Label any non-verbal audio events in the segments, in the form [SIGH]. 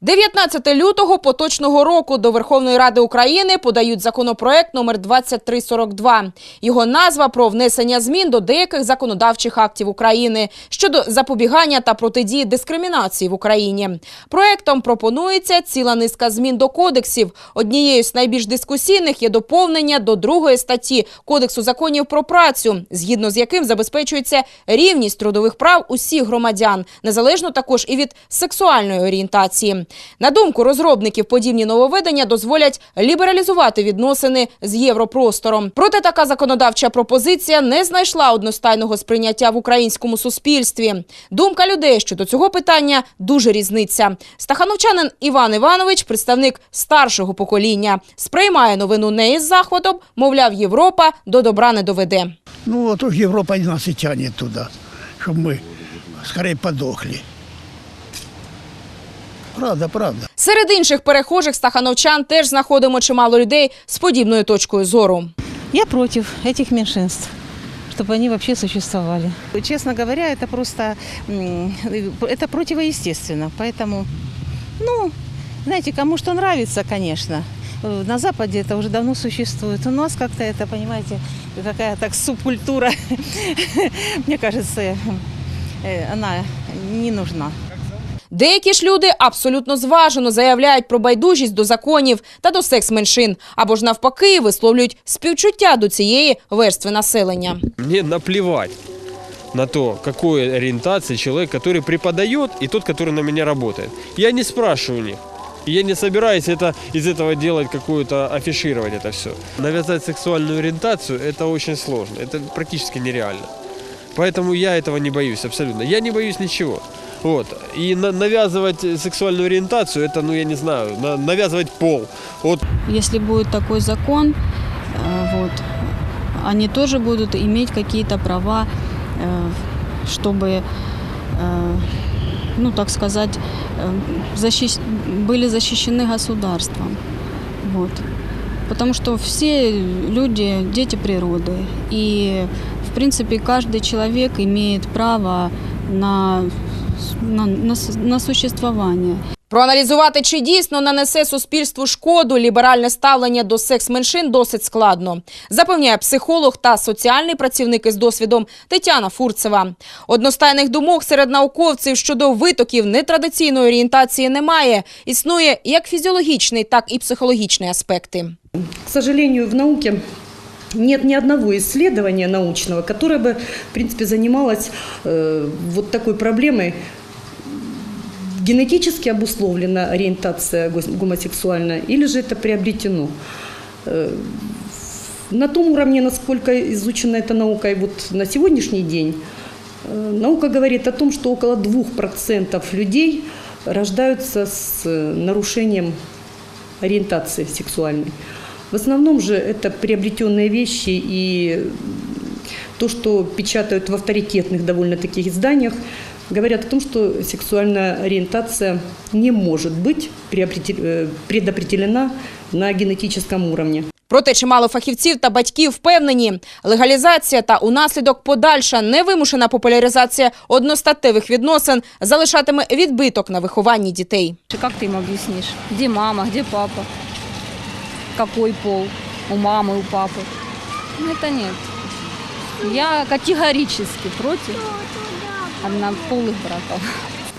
19 лютого поточного року до Верховної Ради України подають законопроект номер 2342. Його назва про внесення змін до деяких законодавчих актів України щодо запобігання та протидії дискримінації в Україні. Проектом пропонується ціла низка змін до кодексів. Однією з найбільш дискусійних є доповнення до другої статті Кодексу законів про працю, згідно з яким забезпечується рівність трудових прав усіх громадян, незалежно також і від сексуальної орієнтації. На думку розробників, подібні нововведення дозволять лібералізувати відносини з європростором. Проте така законодавча пропозиція не знайшла одностайного сприйняття в українському суспільстві. Думка людей щодо цього питання дуже різниця. Стахановчанин Іван Іванович, представник старшого покоління, сприймає новину не із захватом, мовляв, Європа до добра не доведе. Ну, вот уж Европа нас и тянет туда, чтобы мы скорее подохли. Правда, правда. Серед інших перехожих стахановчан теж знаходимо чимало людей з подібною точкою зору. Я против этих меньшинств чтобы они вообще существовали. Честно говоря, это просто м, это противоестественно. Поэтому, ну, знаете, кому что нравится, конечно. Э, На Западе это уже давно существует. У нас как-то это, понимаете, какая так субкультура. [LAUGHS] Мне кажется, э, она не нужна. Деякі ж люди абсолютно зважено заявляють про байдужість до законів та до секс-меншин, або ж навпаки висловлюють співчуття до цієї верстви населення. Мне наплевать на то, какой ориентации человек, который преподает, и тот, который на меня работает. Я не спрашиваю у них. И Я не собираюсь это, из этого делать какую-то, афишировать это все. Навязать сексуальную ориентацию – это очень сложно, это практически нереально. Поэтому я этого не боюсь абсолютно. Я не боюсь ничего. Вот. И на- навязывать сексуальную ориентацию, это, ну я не знаю, на- навязывать пол. Вот Если будет такой закон, э, вот, они тоже будут иметь какие-то права, э, чтобы, э, ну так сказать, защищ- были защищены государством. Вот. Потому что все люди – дети природы. И, в принципе, каждый человек имеет право на, на, на на существование. Проаналізувати, чи дійсно нанесе суспільству шкоду ліберальне ставлення до секс-меншин досить складно, запевняє психолог та соціальний працівник із досвідом Тетяна Фурцева. Одностайних думок серед науковців щодо витоків нетрадиційної орієнтації немає. Існує як фізіологічний, так і психологічний аспекти. К сожалению, в науке нет ни одного исследования научного, которое бы, в принципе, занималось э, вот такой проблемой. Генетически обусловлена ориентация гомосексуальная или же это приобретено? Э, На том уровне, насколько изучена эта наука, и вот на сегодняшний день, э, наука говорит о том, что около 2% людей рождаются с э, нарушением ориентации сексуальной. В основном же это приобретенные вещи и то, что печатают в авторитетных довольно таких изданиях, говорят о том, что сексуальная ориентация не может быть приобретел- э, предопределена на генетическом уровне. Проте чимало фахівців та батьків впевнені, легалізація та унаслідок подальша невимушена популяризація одностатевих відносин залишатиме відбиток на вихованні дітей. Как ты им объяснишь? Где мама, где папа? Какой пол? У мамы, у папы? Ну, это нет. Я категорически против однополых браков.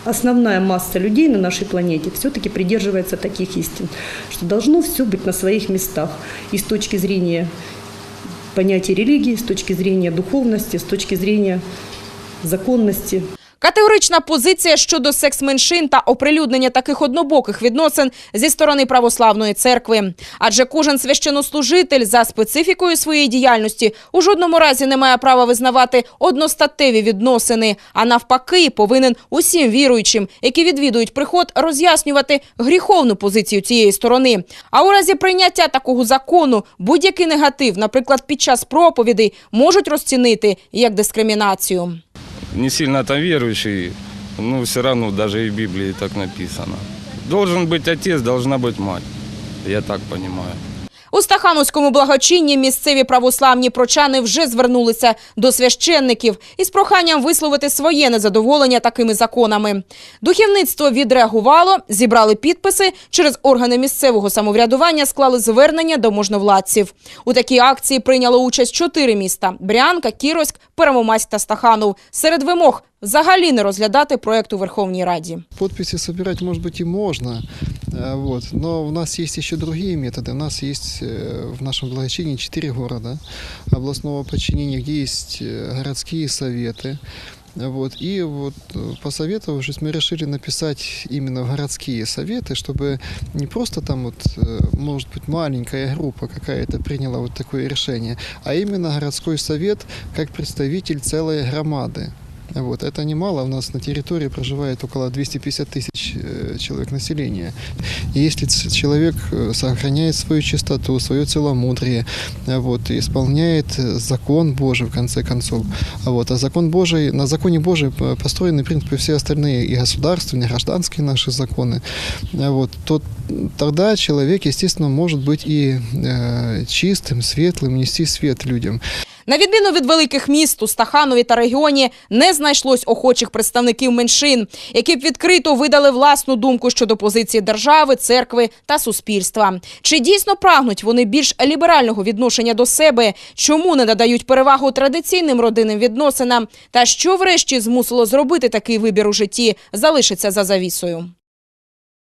Основная масса людей на нашей планете все-таки придерживается таких истин, что должно все быть на своих местах. И с точки зрения понятия религии, с точки зрения духовности, с точки зрения законности. Категорична позиція щодо секс-меншин та оприлюднення таких однобоких відносин зі сторони православної церкви. Адже кожен священнослужитель за специфікою своєї діяльності у жодному разі не має права визнавати одностатеві відносини, а навпаки повинен усім віруючим, які відвідують приход, роз'яснювати гріховну позицію цієї сторони. А у разі прийняття такого закону будь-який негатив, наприклад, під час проповідей, можуть розцінити як дискримінацію. Не сильно там верующий, но все равно даже и в Библии так написано. Должен быть отец, должна быть мать. Я так понимаю. У Стахановському благочинні місцеві православні прочани вже звернулися до священників із проханням висловити своє незадоволення такими законами. Духовництво відреагувало, зібрали підписи, через органи місцевого самоврядування склали звернення до можновладців. У такій акції прийняло участь чотири міста – Брянка, Кіровськ, Первомайськ та Стаханов. Серед вимог – взагалі не розглядати проект у Верховній Раді. Подписи собирать, может быть, и можно, э, вот, но у нас есть еще другие методы. У нас есть э, в нашем благочинии четыре города областного подчинения, где есть э, городские советы. Вот, и вот э, посоветовавшись, мы решили написать именно в городские советы, чтобы не просто там вот, э, может быть, маленькая группа какая-то приняла вот такое решение, а именно городской совет как представитель целой громады. Вот. Это немало, у нас на территории проживает около 250 тысяч э, человек населения. И если человек э, сохраняет свою чистоту, свое целомудрие, э, вот, и исполняет закон Божий в конце концов, а вот, а закон Божий, на законе Божий построены, в принципе, все остальные и государственные, и гражданские наши законы, вот, то тогда человек, естественно, может быть и э, чистым, светлым, нести свет людям. На відміну від великих міст у Стаханові та регіоні не знайшлось охочих представників меншин, які б відкрито видали власну думку щодо позиції держави, церкви та суспільства. Чи дійсно прагнуть вони більш ліберального відношення до себе? Чому не надають перевагу традиційним родинним відносинам? Та що врешті змусило зробити такий вибір у житті, залишиться за завісою.